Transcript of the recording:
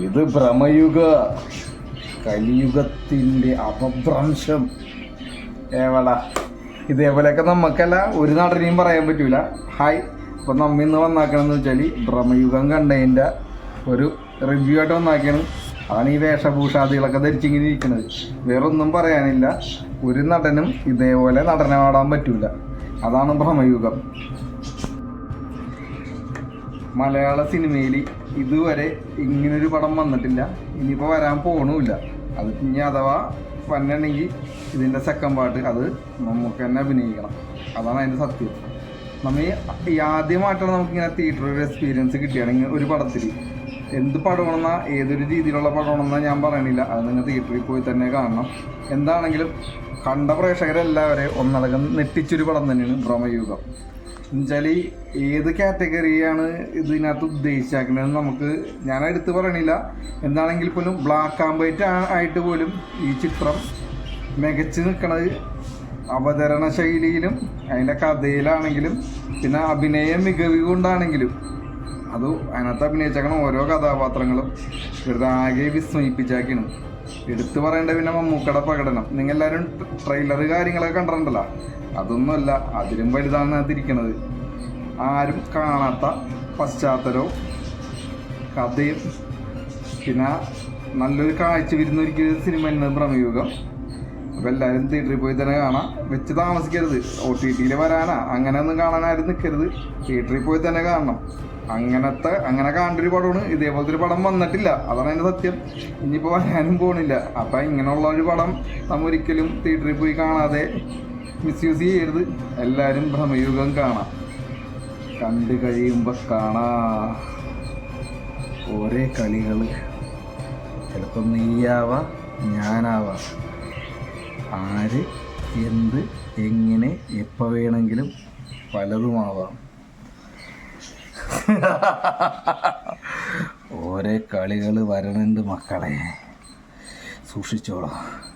ഇത് ഭ്രമയുഗ കലിയുഗത്തിന്റെ അപഭ്രംശം. ഏവടാ ഇതേപോലെയൊക്കെ നമുക്കല്ല ഒരു നടനെയും പറയാൻ പറ്റൂല. ഹായ് ഇപ്പൊ നമ്മ ഇന്ന് വന്നാക്കണെന്ന് വെച്ചാൽ ഭ്രമയുഗം കണ്ടതിന്റെ ഒരു റിവ്യൂ ആയിട്ട് വന്നാക്കിയാണ് അതാണ് ഈ വേഷഭൂഷാദികളൊക്കെ ധരിച്ചിങ്ങനെ ഇരിക്കുന്നത് വേറൊന്നും പറയാനില്ല. ഒരു നടനും ഇതേപോലെ നടനമാടാൻ പറ്റൂല. അതാണ് ഭ്രമയുഗം. മലയാള സിനിമയിൽ ഇതുവരെ ഇങ്ങനൊരു പടം വന്നിട്ടില്ല. ഇനിയിപ്പോൾ വരാൻ പോണുമില്ല അത് ഇനി അഥവാ വന്നിട്ടുണ്ടെങ്കിൽ ഇതിന്റെ സെക്കൻഡ് പാർട്ട് അത് നമുക്ക് തന്നെ അഭിനയിക്കണം. അതാണ് അതിന്റെ സത്യം. നമ്മൾ ഈ ആദ്യമായിട്ടാണ് നമുക്കിങ്ങനെ തിയേറ്റർ ഒരു എക്സ്പീരിയൻസ് കിട്ടിയാണെങ്കിൽ ഒരു പടത്തിൽ. എന്ത് പടമാണെന്നാ ഏതൊരു രീതിയിലുള്ള പടമാണെന്നാ ഞാൻ പറയണില്ല. അത് നിങ്ങൾ തിയേറ്ററിൽ പോയി തന്നെ കാണണം. എന്താണെങ്കിലും കണ്ട പ്രേക്ഷകരെല്ലാവരെയും ഒന്നടങ്കം നെട്ടിച്ചൊരു പടം തന്നെയാണ് ഭ്രമയുഗം എന്നുവെച്ചാൽ ഏത് കാറ്റഗറിയാണ് ഇതിനകത്ത് ഉദ്ദേശിച്ചാക്കുന്നത് നമുക്ക് ഞാൻ എടുത്ത് പറയണില്ല. എന്താണെങ്കിൽ പോലും ബ്ലാക്ക് ആൻഡ് വൈറ്റ് ആയിട്ട് പോലും ഈ ചിത്രം മികച്ച് നിൽക്കുന്നത് അവതരണ ശൈലിയിലും അതിന്റെ കഥയിലാണെങ്കിലും പിന്നെ അഭിനയ മികവ് കൊണ്ടാണെങ്കിലും അത് അതിനകത്ത് അഭിനയിച്ചേക്കണ ഓരോ കഥാപാത്രങ്ങളും ചെറുതാകെ വിസ്മയിപ്പിച്ചാക്കിയാണ് എടുത്തു പറയേണ്ട പിന്നെ മമ്മൂക്കട പ്രകടനം. നിങ്ങൾ എല്ലാവരും ട്രെയിലർ കാര്യങ്ങളൊക്കെ കണ്ടിട്ടുണ്ടല്ലോ? അതൊന്നുമല്ല അതിലും വലുതാണ് അതിരിക്കണത്. ആരും കാണാത്ത പശ്ചാത്തലവും കഥയും. പിന്നെ നല്ലൊരു കാഴ്ച വിരുന്നൊരുക്കിയ സിനിമ എന്നത് പ്രമയുഗം അപ്പോൾ എല്ലാവരും തിയേറ്ററിൽ പോയി തന്നെ കാണാം. വെച്ച് താമസിക്കരുത്. ഒ ടി ടിയിൽ വരാനാ. അങ്ങനെയൊന്നും കാണാൻ നിൽക്കരുത് തിയേറ്ററിൽ പോയി തന്നെ കാണണം. അങ്ങനത്തെ അങ്ങനെ കണ്ടൊരു പടമാണ്. ഇതേപോലത്തെ ഒരു പടം വന്നിട്ടില്ല. അതാണ് അതിന്റെ സത്യം. ഇനിയിപ്പോൾ വരാനും പോണില്ല. അപ്പം ഇങ്ങനെയുള്ള ഒരു പടം നമ്മ ഒരിക്കലും തിയേറ്ററിൽ പോയി കാണാതെ മിസ്യൂസ് ചെയ്യരുത്. എല്ലാവരും ഭ്രമയുഗം കാണാം. കണ്ടു കഴിയുമ്പോൾ കാണാ. ഓരേ കളികൾ ചിലപ്പം നീയാവാം ഞാനാവാം. ആര് എന്ത് എങ്ങനെ എപ്പോൾ വേണമെങ്കിലും പലതുമാവാം. ഓരോ കളികൾ വരണുണ്ട് മക്കളെ? സൂക്ഷിച്ചോളാം.